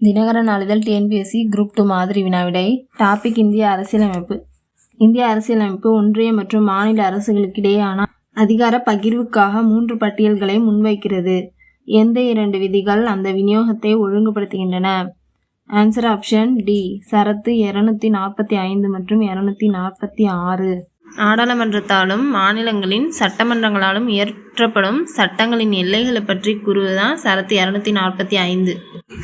தினகர நாளிதழ் TNPSC group two மாதிரி வினாவிடை. Topic இந்திய அரசியலமைப்பு. இந்திய அரசியலமைப்பு ஒன்றிய மற்றும் மாநில அரசுகளுக்கிடையேயான அதிகார பகிர்வுக்காக மூன்று பட்டியல்களை முன்வைக்கிறது. எந்த இரண்டு விதிகள் அந்த விநியோகத்தை ஒழுங்குபடுத்துகின்றன? ஆன்சர் ஆப்ஷன் டி சரத்து இரநூத்தி நாற்பத்தி ஐந்து மற்றும் இரநூத்தி நாற்பத்தி ஆறு. நாடாளுமன்றத்தாலும் மாநிலங்களின் சட்டமன்றங்களாலும் இயற்றப்படும் சட்டங்களின் எல்லைகளை பற்றி கூறுவதுதான் சரத்து இரநூத்தி நாற்பத்தி ஐந்து.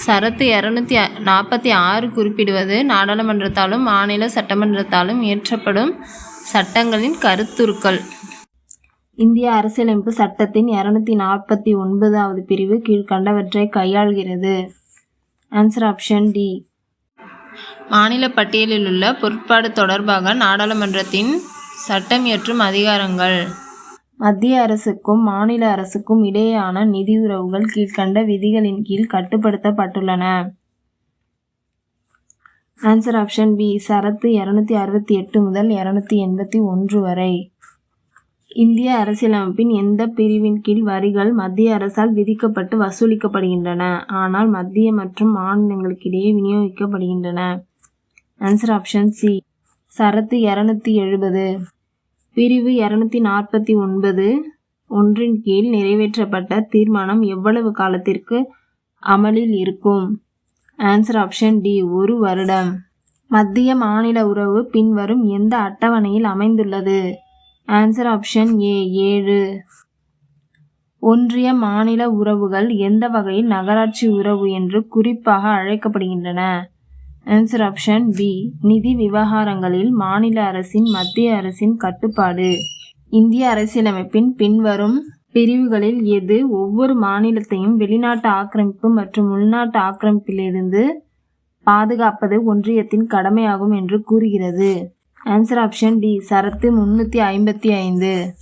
சரத்து இரநூத்தி நாற்பத்தி ஆறு குறிப்பிடுவது நாடாளுமன்றத்தாலும் மாநில சட்டமன்றத்தாலும் இயற்றப்படும் சட்டங்களின் கருத்துருக்கள். இந்திய அரசியலமைப்பு சட்டத்தின் இரநூத்தி நாற்பத்தி ஒன்பதாவது பிரிவு கீழ்கண்டவற்றை கையாள்கிறது. ஆன்சர் ஆப்ஷன் டி மாநில பட்டியலில் உள்ள பொருட்பாடு தொடர்பாக நாடாளுமன்றத்தின் சட்டம் இயற்றும் அதிகாரங்கள். மத்திய அரசுக்கும் மாநில அரசுக்கும் இடையேயான நிதி உறவுகள் கீழ்கண்ட விதிகளின் கீழ் கட்டுப்படுத்தப்பட்டுள்ளன. ஆன்சர் ஆப்ஷன் பி சரத்து இருநூத்தி அறுபத்தி எட்டு முதல் இரநூத்தி எண்பத்தி ஒன்று வரை. இந்திய அரசியலமைப்பின் எந்த பிரிவின் கீழ் வரிகள் மத்திய அரசால் விதிக்கப்பட்டு வசூலிக்கப்படுகின்றன? ஆனால் மத்திய மற்றும் மாநிலங்களுக்கிடையே விநியோகிக்கப்படுகின்றன. ஆன்சர் ஆப்ஷன் சி சரத்து இரநூத்தி எழுபது. பிரிவு இரநூத்தி நாற்பத்தி ஒன்பது. ஒன்றின் கீழ் நிறைவேற்றப்பட்ட தீர்மானம் எவ்வளவு காலத்திற்கு அமலில் இருக்கும்? ஆன்சர் ஆப்ஷன் டி ஒரு வருடம். மத்திய மாநில உறவு பின்வரும் எந்த அட்டவணையில் அமைந்துள்ளது? ஆன்சர் ஆப்ஷன் ஏ ஏழு. ஒன்றிய மாநில உறவுகள் எந்த வகையில் நகராட்சி உறவு என்று குறிப்பாக அழைக்கப்படுகின்றன? ஆன்சர் ஆப்ஷன் பி நிதி விவகாரங்களில் மாநில அரசின் மத்திய அரசின் கட்டுப்பாடு. இந்திய அரசியலமைப்பின் பின்வரும் பிரிவுகளில் எது ஒவ்வொரு மாநிலத்தையும் வெளிநாட்டு ஆக்கிரமிப்பு மற்றும் உள்நாட்டு ஆக்கிரமிப்பிலிருந்து பாதுகாப்பது ஒன்றியத்தின் கடமையாகும் என்று கூறுகிறது. ஆன்சர் ஆப்ஷன் டி சரத்து முன்னூற்றி ஐம்பத்தி ஐந்து.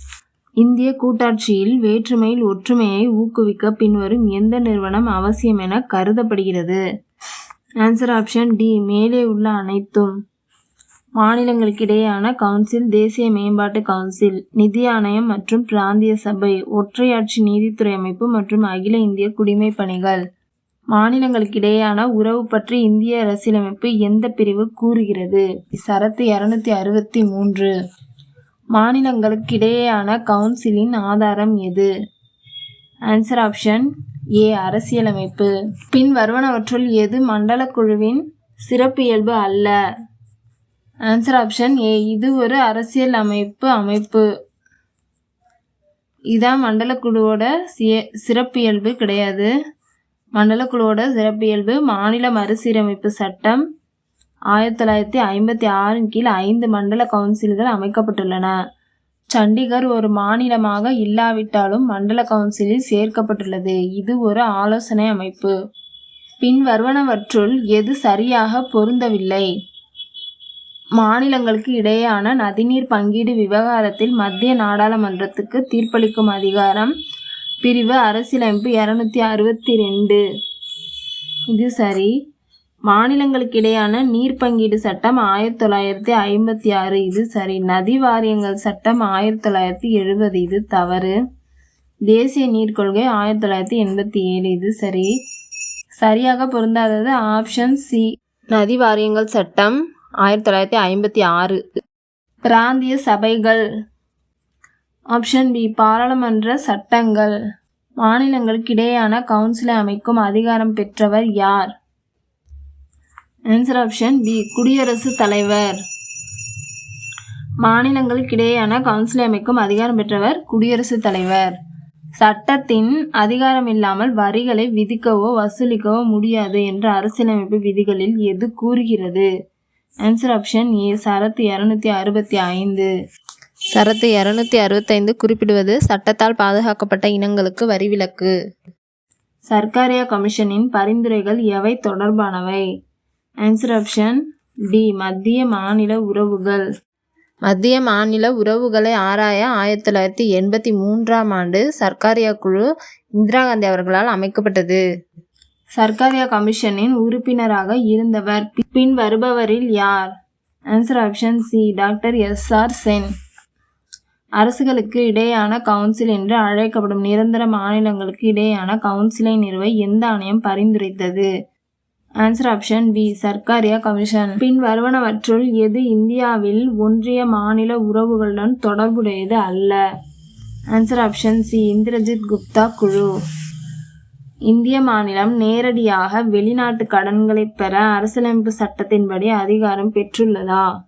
இந்திய கூட்டாட்சியில் வேற்றுமையில் ஒற்றுமையை ஊக்குவிக்க பின்வரும் எந்த நிறுவனம் அவசியம் என கருதப்படுகிறது. ஆன்சர் ஆப்ஷன் டி மேலே உள்ள அனைத்தும். மாநிலங்களுக்கிடையேயான கவுன்சில் தேசிய மேம்பாட்டு கவுன்சில் நிதி ஆணையம் மற்றும் பிராந்திய சபை ஒற்றையாட்சி நீதித்துறை அமைப்பு மற்றும் அகில இந்திய குடிமை பணிகள். மாநிலங்களுக்கிடையேயான உறவு பற்றி இந்திய அரசியலமைப்பு எந்த பிரிவு கூறுகிறது? சரத்து இரநூத்தி அறுபத்தி மூன்று. மாநிலங்களுக்கிடையேயான கவுன்சிலின் ஆதாரம் எது? ஆன்சர் ஆப்ஷன் ஏ அரசியலமைப்பு. பின் வருவனவற்றுள் எது மண்டல குழுவின் சிறப்பியல்பு அல்ல? ஆன்சர் ஆப்ஷன் ஏ இது ஒரு அரசியல் அமைப்பு. அமைப்பு இதான் மண்டலக்குழுவோட சிய சிறப்பியல்பு கிடையாது. மண்டலக்குழுவோட சிறப்பியல்பு மாநில மறுசீரமைப்பு சட்டம். ஆயிரத்தி தொள்ளாயிரத்தி ஐம்பத்தி ஆறின் கீழ் ஐந்து மண்டல கவுன்சில்கள் அமைக்கப்பட்டுள்ளன. சண்டிகர் ஒரு மாநிலமாக இல்லாவிட்டாலும் மண்டல கவுன்சிலில் சேர்க்கப்பட்டுள்ளது. இது ஒரு ஆலோசனை அமைப்பு. பின் வருவனவற்றுள் எது சரியாக பொருந்தவில்லை? மாநிலங்களுக்கு இடையேயான நதிநீர் பங்கீடு விவகாரத்தில் மத்திய நாடாளுமன்றத்துக்கு தீர்ப்பளிக்கும் அதிகாரம் பிரிவு அரசியலமைப்பு இரநூத்தி அறுபத்தி ரெண்டு. இது சரி. மாநிலங்களுக்கிடையான நீர் பங்கீடு சட்டம் ஆயிரத்தி தொள்ளாயிரத்தி ஐம்பத்தி ஆறு. இது சரி. நதி வாரியங்கள் சட்டம் ஆயிரத்தி தொள்ளாயிரத்தி எழுபது. இது தவறு. தேசிய நீர் கொள்கை ஆயிரத்தி தொள்ளாயிரத்தி எண்பத்தி ஏழு. இது சரி. சரியாக பொருந்தாதது ஆப்ஷன் சி. நதி வாரியங்கள் சட்டம் ஆயிரத்தி தொள்ளாயிரத்தி ஐம்பத்தி ஆறு. பிராந்திய சபைகள். Option B. பாராளுமன்ற சட்டங்கள். மாநிலங்களுக்கு இடையேயான கவுன்சிலை அமைக்கும் அதிகாரம் பெற்றவர் யார்? ஆன்சர் ஆப்ஷன் பி குடியரசுத் தலைவர். மாநிலங்களுக்கு இடையேயான கவுன்சிலை அமைக்கும் அதிகாரம் பெற்றவர் குடியரசுத் தலைவர். சட்டத்தின் அதிகாரம் இல்லாமல் வரிகளை விதிக்கவோ வசூலிக்கவோ முடியாது என்ற அரசியலமைப்பு விதிகளில் எது கூறுகிறது? ஆன்சர் ஆப்ஷன் ஏ சரத்து இரநூத்தி அறுபத்தி ஐந்து. சரத்து இரநூத்தி அறுபத்தைந்து குறிப்பிடுவது சட்டத்தால் பாதுகாக்கப்பட்ட இனங்களுக்கு வரிவிலக்கு. சர்க்காரியா கமிஷனின் பரிந்துரைகள் எவை தொடர்பானவை? ஆன்சர் ஆப்ஷன் டி மத்திய மாநில உறவுகள். மத்திய மாநில உறவுகளை ஆராய ஆயிரத்தி தொள்ளாயிரத்தி எண்பத்தி மூன்றாம் ஆண்டு சர்க்காரியா குழு இந்திரா காந்தி அவர்களால் அமைக்கப்பட்டது. சர்க்காரியா கமிஷனின் உறுப்பினராக இருந்தவர். பின் வருபவரில் யார்? Answer option C doctor S. R. Sen. அரசுகளுக்கு இடையேயான கவுன்சில் என்று அழைக்கப்படும் நிரந்தர மாநிலங்களுக்கு இடையேயான கவுன்சிலை நிறுவ எந்த ஆணையம் பரிந்துரைத்தது? Answer option B Sarkaria commission. பின் வருவனவற்றுள் எது இந்தியாவில் ஒன்றிய மாநில உறவுகளுடன் தொடர்புடையது அல்ல? Answer option C Indrajit Gupta குழு. இந்திய மாநிலம் நேரடியாக வெளிநாட்டு கடன்களை பெற அரசியலமைப்பு சட்டத்தின்படி அதிகாரம் பெற்றுள்ளதா?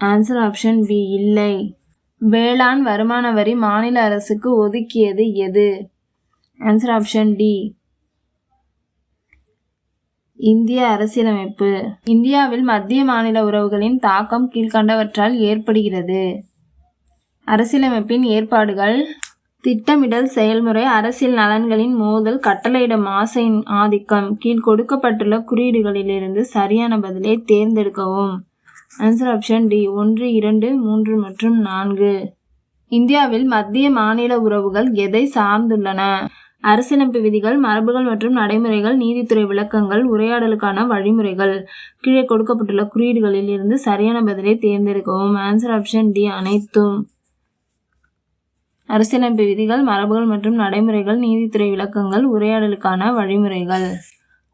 ஆன்சர் ஆப்ஷன் பி இல்லை. வேளாண் வருமான வரி மாநில அரசுக்கு ஒதுக்கியது எது? ஆன்சர் ஆப்ஷன் டி இந்திய அரசியலமைப்பு. இந்தியாவில் மத்திய மாநில உறவுகளின் தாக்கம் கீழ்கண்டவற்றால் ஏற்படுகிறது. அரசியலமைப்பின் ஏற்பாடுகள் திட்டமிடல் செயல்முறை அரசியல் நலன்களின் மோதல் கட்டளையிடும் ஆசையின் ஆதிக்கம் கீழ் கொடுக்கப்பட்டுள்ள குறியீடுகளிலிருந்து சரியான பதிலை தேர்ந்தெடுக்கவும். ஆன்சர் ஆப்ஷன் டி ஒன்று இரண்டு மூன்று மற்றும் நான்கு. இந்தியாவில் மத்திய மாநில உறவுகள் எதை சார்ந்துள்ளன? அரசியலமைப்பு விதிகள் மரபுகள் மற்றும் நடைமுறைகள் நீதித்துறை விளக்கங்கள் உரையாடலுக்கான வழிமுறைகள். கீழே கொடுக்கப்பட்டுள்ள குறியீடுகளில் இருந்து சரியான பதிலை தேர்ந்தெடுக்கவும். ஆன்சர் ஆப்ஷன் டி அனைத்தும். அரசியலமைப்பு விதிகள் மரபுகள் மற்றும் நடைமுறைகள் நீதித்துறை விளக்கங்கள் உரையாடலுக்கான வழிமுறைகள்.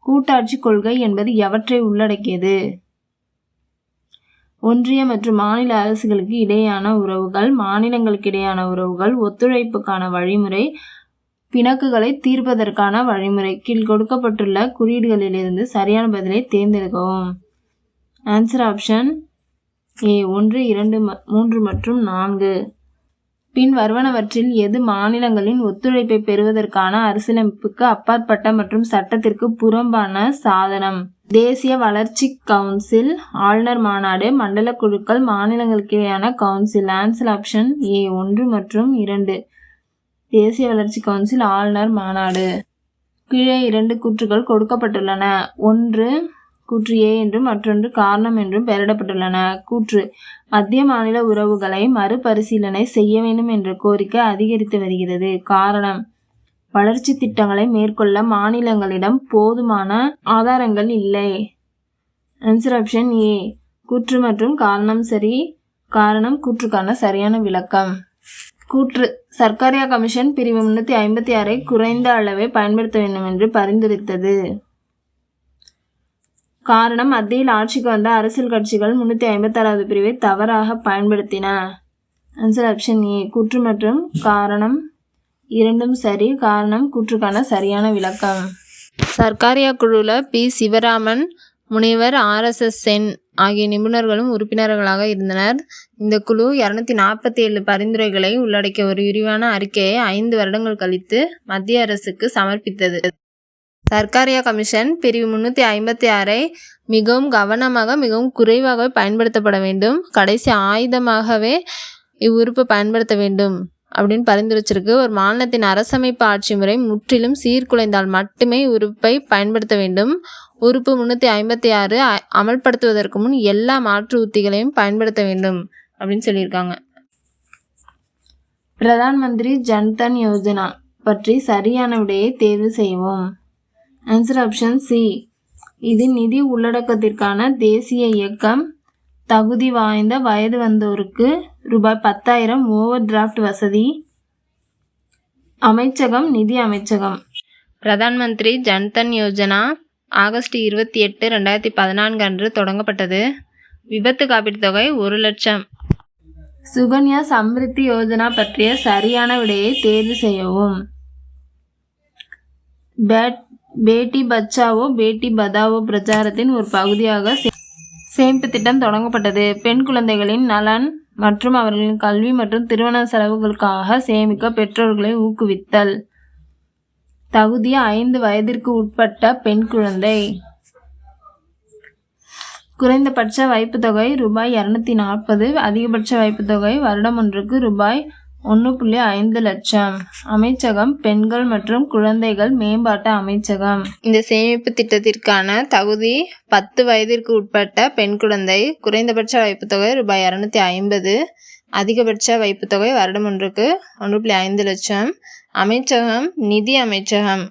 கூட்டாட்சி கொள்கை என்பது எவற்றை உள்ளடக்கியது? ஒன்றிய மற்றும் மாநில அரசுகளுக்கு இடையேயான உறவுகள் மாநிலங்களுக்கு இடையேயான உறவுகள் ஒத்துழைப்புக்கான வழிமுறை பிணக்குகளை தீர்ப்பதற்கான வழிமுறை. கீழ் கொடுக்கப்பட்டுள்ள குறியீடுகளிலிருந்து சரியான பதிலை தேர்ந்தெடுக்கவும். ஆன்சர் ஆப்ஷன் ஏ ஒன்று இரண்டு மூன்று மற்றும் நான்கு. பின் வருவனவற்றில் எது மாநிலங்களின் ஒத்துழைப்பை பெறுவதற்கான அரசியலமைப்புக்கு அப்பாற்பட்ட மற்றும் சட்டத்திற்கு புறம்பான சாதனம்? தேசிய வளர்ச்சி கவுன்சில் ஆளுநர் மாநாடு மண்டல குழுக்கள் மாநிலங்களுக்கிடையான கவுன்சில். ஆன்சர் ஆப்ஷன் ஏ ஒன்று மற்றும் இரண்டு. தேசிய வளர்ச்சி கவுன்சில் ஆளுநர் மாநாடு. கீழே இரண்டு கூற்றுகள் கொடுக்கப்பட்டுள்ளன. ஒன்று கூற்று ஏ என்றும் மற்றொன்று காரணம் என்றும் பெயரிடப்பட்டுள்ளன. கூற்று மத்திய மாநில உறவுகளை மறுபரிசீலனை செய்ய வேண்டும் என்ற கோரிக்கை அதிகரித்து வருகிறது. காரணம் வளர்ச்சி திட்டங்களை மேற்கொள்ள மாநிலங்களிடம் போதுமான ஆதாரங்கள் இல்லை. ஆன்சர் ஆப்ஷன் ஏ கூற்று மற்றும் காரணம் சரி காரணம் கூற்றுக்கான சரியான விளக்கம். கூற்று. சர்க்காரியா கமிஷன் பிரிவு முன்னூற்றி ஐம்பத்தி ஆறை குறைந்த அளவே பயன்படுத்த வேண்டும் என்று பரிந்துரைத்தது. காரணம் மத்தியில் ஆட்சிக்கு வந்த அரசியல் கட்சிகள் முன்னூற்றி ஐம்பத்தாறாவது பிரிவை தவறாக பயன்படுத்தின. ஆன்சர் ஆப்ஷன் ஏ கூற்று மற்றும் காரணம் இரண்டும் சரி. காரணம் கூற்றுக்கான சரியான விளக்கம். சர்க்காரியா குழுவில் பி. சிவராமன் முனைவர் ஆர்எஸ்எஸ் சென் ஆகிய நிபுணர்களும் உறுப்பினர்களாக இருந்தனர். இந்த குழு இரநூத்தி நாற்பத்தி ஏழு பரிந்துரைகளை உள்ளடக்கிய ஒரு விரிவான அறிக்கையை ஐந்து வருடங்கள் கழித்து மத்திய அரசுக்கு சமர்ப்பித்தது. சர்க்காரியா கமிஷன் பிரிவு முன்னூற்றி ஐம்பத்தி ஆறை மிகவும் கவனமாக மிகவும் குறைவாகவே பயன்படுத்தப்பட வேண்டும். கடைசி ஆயுதமாகவே இவ்வுறுப்பு பயன்படுத்த வேண்டும். அப்படின்னு பரிந்துரைச்சிருக்கு. ஒரு மாநிலத்தின் அரசமைப்பு ஆட்சி முறை முற்றிலும் சீர்குலைந்தால் மட்டுமே உறுப்பை பயன்படுத்த வேண்டும். உறுப்பு முந்நூற்றி ஐம்பத்தி ஆறு அமல்படுத்துவதற்கு முன் எல்லா மாற்று உத்திகளையும் பயன்படுத்த வேண்டும் அப்படின்னு சொல்லியிருக்காங்க. பிரதான் மந்திரி ஜன்தன் யோஜனா பற்றி சரியான விடையை தேர்வு செய்வோம். ஆன்சர் ஆப்ஷன் சி இது நிதி உள்ளடக்கத்திற்கான தேசிய இயக்கம் தகுதி வாய்ந்த வயது வந்தோருக்கு ரூபாய் பத்தாயிரம் ஓவர் டிராஃப்ட் வசதி. அமைச்சகம் நிதி அமைச்சகம். பிரதான் மந்திரி ஜன்தன் யோஜனா ஆகஸ்ட் இருபத்தி எட்டு ரெண்டாயிரத்தி பதினான்கு அன்று தொடங்கப்பட்டது. விபத்து காப்பீட்டுத் தொகை ஒரு லட்சம். சுகன்யா சம்ரித்தி யோஜனா பற்றிய சரியான விடையை தேர்வு செய்யவும். பேட் பேட்டி பச்சாவோ பேட்டி பதாவோ பிரச்சாரத்தின் ஒரு பகுதியாக சேமிப்பு திட்டம் தொடங்கப்பட்டது. பெண் குழந்தைகளின் நலன் மற்றும் அவர்களின் கல்வி மற்றும் திருமண செலவுகளுக்காக சேமிக்க பெற்றோர்களை ஊக்குவித்தல். தகுதி ஐந்து வயதிற்கு உட்பட்ட பெண் குழந்தை. குறைந்தபட்ச வைப்பு தொகை ரூபாய் இரநூத்தி நாற்பது அதிகபட்ச வைப்பு தொகை வருடம் ஒன்றுக்கு ரூபாய் ஒன்று புள்ளி ஐந்து லட்சம். அமைச்சகம் பெண்கள் மற்றும் குழந்தைகள் மேம்பாட்டு அமைச்சகம். இந்த சேமிப்பு திட்டத்திற்கான தகுதி பத்து வயதிற்கு உட்பட்ட பெண் குழந்தை குறைந்தபட்ச வைப்பு தொகை ரூபாய் இரநூத்தி ஐம்பது அதிகபட்ச வைப்பு தொகை வருடம் ஒன்றுக்கு ஒன்று புள்ளி ஐந்து லட்சம். அமைச்சகம் நிதி அமைச்சகம்.